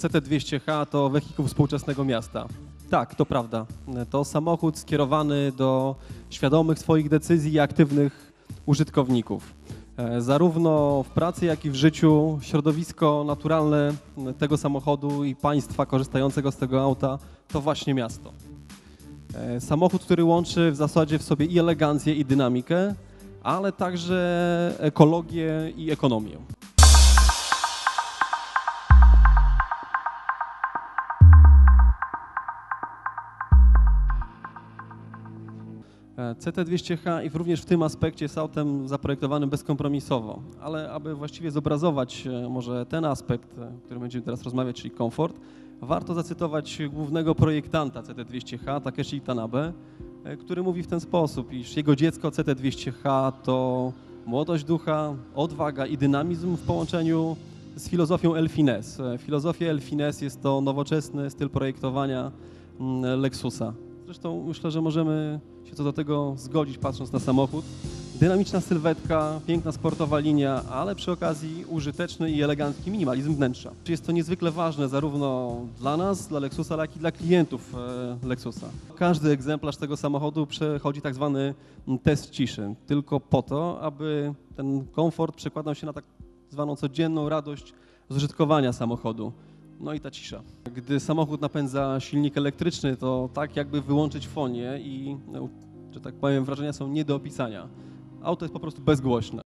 CT200H to wehikuł współczesnego miasta. Tak, to prawda. To samochód skierowany do świadomych swoich decyzji i aktywnych użytkowników. E, Zarówno w pracy, jak i w życiu środowisko naturalne tego samochodu i państwa korzystającego z tego auta to właśnie miasto. E, Samochód, który łączy w zasadzie w sobie i elegancję, i dynamikę, ale także ekologię i ekonomię. CT200H i również w tym aspekcie jest autem zaprojektowanym bezkompromisowo, ale aby właściwie zobrazować e, może ten aspekt, e, o którym będziemy teraz rozmawiać, czyli komfort, warto zacytować głównego projektanta CT200H, Takeshi Tanabe, e, który mówi w ten sposób, iż jego dziecko CT200H to młodość ducha, odwaga i dynamizm w połączeniu z filozofią Elfines. E, Filozofia Elfines jest to nowoczesny styl projektowania mm, Lexusa. Zresztą myślę, że możemy się co do tego zgodzić, patrząc na samochód. Dynamiczna sylwetka, piękna sportowa linia, ale przy okazji użyteczny i elegancki minimalizm wnętrza. Jest to niezwykle ważne zarówno dla nas, dla Lexusa, jak i dla klientów e, Lexusa. Każdy egzemplarz tego samochodu przechodzi tak zwany test ciszy, tylko po to, aby ten komfort przekładał się na tak zwaną codzienną radość z użytkowania samochodu. No i ta cisza. Gdy samochód napędza silnik elektryczny, to tak jakby wyłączyć fonię i, no, że tak powiem, wrażenia są nie do opisania. Auto jest po prostu bezgłośne.